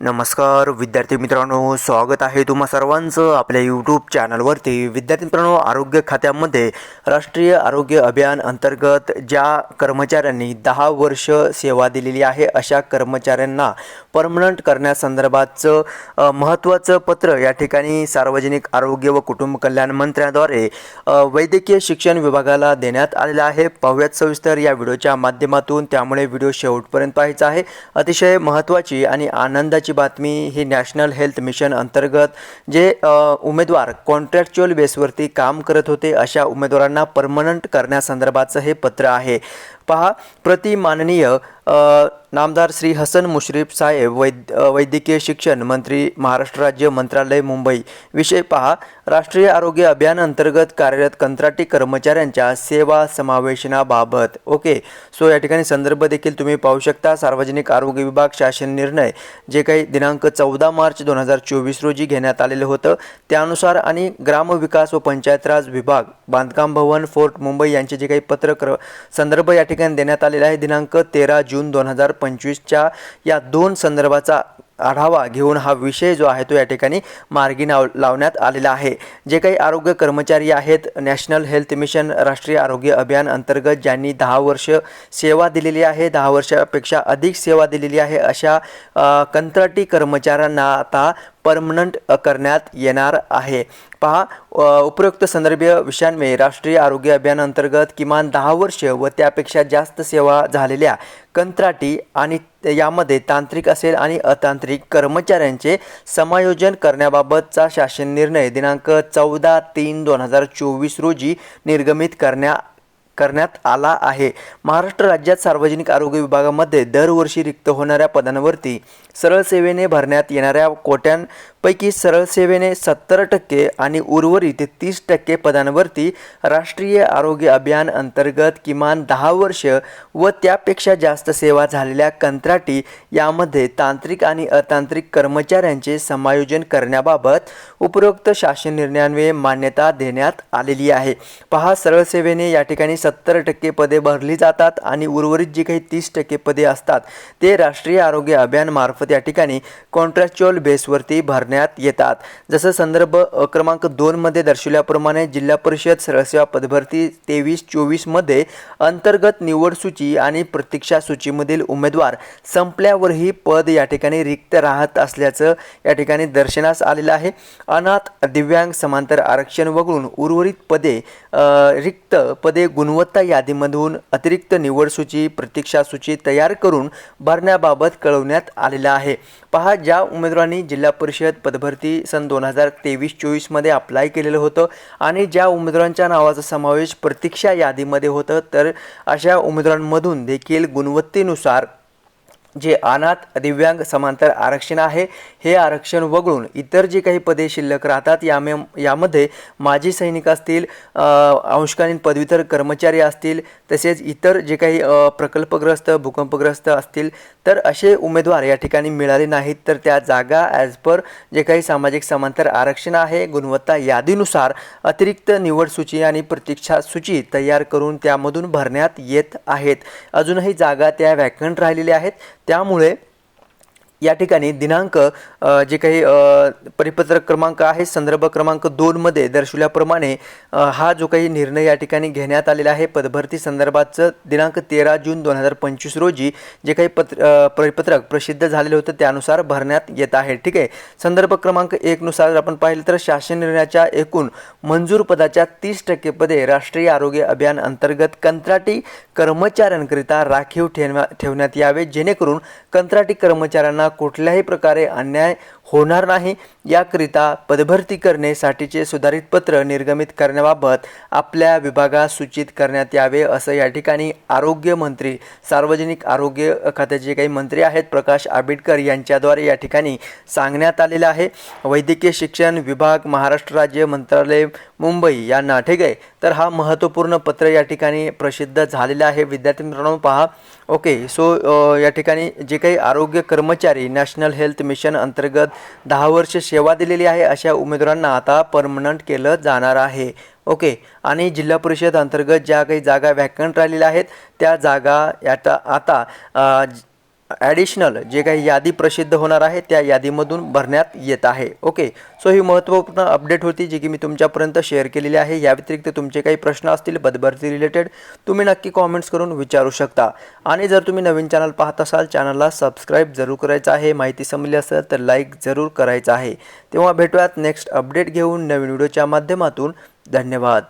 नमस्कार विद्यार्थी मित्रांनो स्वागत आहे तुम्हा सर्वांचं आपल्या यूट्यूब चॅनलवरती विद्यार्थी मित्रांनो आरोग्य खात्यामध्ये राष्ट्रीय आरोग्य अभियान अंतर्गत ज्या कर्मचाऱ्यांनी दहा वर्ष सेवा दिलेली आहे अशा कर्मचाऱ्यांना परमनंट करण्यासंदर्भातचं महत्त्वाचं पत्र या ठिकाणी सार्वजनिक आरोग्य व कुटुंब कल्याण मंत्र्याद्वारे वैद्यकीय शिक्षण विभागाला देण्यात आलेलं आहे. पाहूयात सविस्तर या व्हिडिओच्या माध्यमातून. त्यामुळे व्हिडिओ शेवटपर्यंत पाहायचा आहे. अतिशय महत्त्वाची आणि आनंदाची बातमी ही नॅशनल हेल्थ मिशन अंतर्गत जे उमेदवार कॉन्ट्रॅक्च्युअल बेसवरती काम करत होते अशा उमेदवारांना परमनंट करण्यासंदर्भाचं हे पत्र आहे. पहा प्रति माननीय नामदार श्री हसन मुश्रीफ साहेब वैद वैद्यकीय शिक्षण मंत्री महाराष्ट्र राज्य मंत्रालय मुंबई. विषय पहा. राष्ट्रीय आरोग्य अभियान अंतर्गत कार्यरत कंत्राटी कर्मचाऱ्यांच्या सेवा समावेशनाबाबत. ओके. सो या ठिकाणी संदर्भ देखील तुम्ही पाहू शकता. सार्वजनिक आरोग्य विभाग शासन निर्णय जे काही दिनांक चौदा मार्च दोन हजार चोवीस रोजी घेण्यात आलेलं होतं त्यानुसार आणि ग्रामविकास व पंचायत राज विभाग बांधकाम भवन फोर्ट मुंबई यांचे जे काही पत्र क्र संदर्भ या ठिकाणी देण्यात आलेले आहे दिनांक तेरा जून दोन हजार पंचवीसच्या या दोन संदर्भाचा आढावा घेऊन हा विषय जो आहे तो या ठिकाणी मार्गी नाव लावण्यात आलेला आहे. जे काही आरोग्य कर्मचारी आहेत नॅशनल हेल्थ मिशन राष्ट्रीय आरोग्य अभियान अंतर्गत ज्यांनी दहा वर्ष सेवा दिलेली आहे दहा वर्षापेक्षा अधिक सेवा दिलेली आहे अशा कंत्राटी कर्मचाऱ्यांना आता परमनंट करण्यात येणार आहे. पहा उपयुक्त संदर्भ संदर्भीय राष्ट्रीय आरोग्य अभियान अंतर्गत किमान दहा वर्ष व त्यापेक्षा जास्त सेवा झालेल्या कंत्राटी आणि यामध्ये तांत्रिक असेल आणि अतांत्रिक कर्मचाऱ्यांचे समायोजन करण्याबाबतचा शासन निर्णय दिनांक चौदा तीन दोन हजार चोवीस रोजी निर्गमित करण्या करण्यात आला आहे. महाराष्ट्र राज्यात सार्वजनिक आरोग्य विभागामध्ये दरवर्षी रिक्त होणाऱ्या पदांवरती सरळ सेवेने भरण्यात येणाऱ्या कोट्यांपैकी सरळ सेवेने सत्तर टक्के आणि उर्वरित तीस टक्के पदांवरती राष्ट्रीय आरोग्य अभियान अंतर्गत किमान दहा वर्ष व त्यापेक्षा जास्त सेवा झालेल्या कंत्राटी यामध्ये तांत्रिक आणि अतांत्रिक कर्मचाऱ्यांचे समायोजन करण्याबाबत उपरोक्त शासन निर्णयान्वये मान्यता देण्यात आलेली आहे. पहा सरळ सेवेने या ठिकाणी सत्तर टक्के पदे भरली जातात आणि उर्वरित जी काही तीस टक्के पदे असतात ते राष्ट्रीय आरोग्य अभियानमार्फत या ठिकाणी कॉन्ट्रॅक्च्युअल बेसवरती भरण्यात येतात. जसं संदर्भ क्रमांक दोनमध्ये दर्शवल्याप्रमाणे जिल्हा परिषद सरसेवा पदभरती तेवीस चोवीसमध्ये अंतर्गत निवड सूची आणि प्रतीक्षा सूचीमधील उमेदवार संपल्यावरही पद या ठिकाणी रिक्त राहत असल्याचं या ठिकाणी दर्शनास आलेलं आहे. अनाथ दिव्यांग समांतर आरक्षण वगळून उर्वरित पदे रिक्त पदे गुणवत्ता यादीमधून अतिरिक्त निवड सूची प्रतीक्षा सूची तयार करून भरण्याबाबत कळवण्यात आलेलं आहे. पहा ज्या उमेदवारांनी जिल्हा परिषद पदभरती सन दोन हजार तेवीस चोवीसमध्ये अप्लाय केलेलं होतं आणि ज्या उमेदवारांच्या नावाचा समावेश प्रतीक्षा यादीमध्ये होतं तर अशा उमेदवारांमधून देखील गुणवत्तेनुसार जे अनाथ दिव्यांग समांतर आरक्षण आहे हे आरक्षण वगळून इतर जे काही पदे शिल्लक राहतात यामे यामध्ये माजी सैनिक असतील अंशकालीन पदवीधर कर्मचारी असतील तसेच इतर जे काही प्रकल्पग्रस्त भूकंपग्रस्त असतील तर असे उमेदवार या ठिकाणी मिळाले नाहीत. तर त्या जागा ॲज पर जे काही सामाजिक समांतर आरक्षण आहे गुणवत्ता यादीनुसार अतिरिक्त निवड सूची आणि प्रतीक्षा सूची तयार करून त्यामधून भरण्यात येत आहेत. अजूनही जागा त्या वॅकंट राहिलेल्या आहेत. त्यामुळे या ठिकाणी दिनांक जे काही परिपत्रक क्रमांक आहे संदर्भ क्रमांक दोनमध्ये दर्शवल्याप्रमाणे हा जो काही निर्णय या ठिकाणी घेण्यात आलेला आहे पदभरती संदर्भाचं दिनांक तेरा जून दोन हजार पंचवीस रोजी जे काही पत्र परिपत्रक प्रसिद्ध झालेलं होतं त्यानुसार भरण्यात येत आहे. ठीक आहे? संदर्भ क्रमांक एकनुसार जर आपण पाहिलं तर शासन निर्णयाच्या एकूण मंजूर पदाच्या तीस टक्के पदे राष्ट्रीय आरोग्य अभियान अंतर्गत कंत्राटी कर्मचाऱ्यांकरिता राखीव ठेवण्या ठेवण्यात यावे जेणेकरून कंत्राटी कर्मचाऱ्यांना कुठल्याही प्रकारे अन्याय होणार नाही. याकरिता पदभरती करण्यासाठीचे सुधारित पत्र निर्गमित करण्याबाबत आपल्या विभागात सूचित करण्यात यावे असं या ठिकाणी आरोग्य मंत्री सार्वजनिक आरोग्य खात्याचे काही मंत्री आहेत प्रकाश आंबेडकर यांच्याद्वारे या ठिकाणी सांगण्यात आलेलं आहे. वैद्यकीय शिक्षण विभाग महाराष्ट्र राज्य मंत्रालय मुंबई यांना. ठीक आहे? तर हा महत्त्वपूर्ण पत्र या ठिकाणी प्रसिद्ध झालेला आहे. विद्यार्थी मित्रांनो पहा. ओके सो या ठिकाणी जे काही आरोग्य कर्मचारी नॅशनल हेल्थ मिशन अंतर्गत दहा वर्ष सेवा दिलेली आहे अशा उमेदवारांना आता परमनंट केलं जाणार आहे. ओके आणि जिल्हा परिषद अंतर्गत ज्या काही जागा व्हॅकंट राहिलेल्या आहेत त्या जागा याचा आता ॲडिशनल जे काही यादी प्रसिद्ध होणार आहे त्या यादीमधून भरण्यात येत आहे. ओके सो ही महत्त्वपूर्ण अपडेट होती जी की मी तुमच्यापर्यंत शेअर केलेली आहे. या व्यतिरिक्त तुमचे काही प्रश्न असतील पदभरती रिलेटेड तुम्ही नक्की कॉमेंट्स करून विचारू शकता. आणि जर तुम्ही नवीन चॅनल पाहत असाल चॅनलला सबस्क्राईब जरूर करायचं आहे. माहिती समजली असेल तर लाईक जरूर करायचं आहे. तेव्हा भेटूयात नेक्स्ट अपडेट घेऊन नवीन व्हिडिओच्या माध्यमातून. धन्यवाद.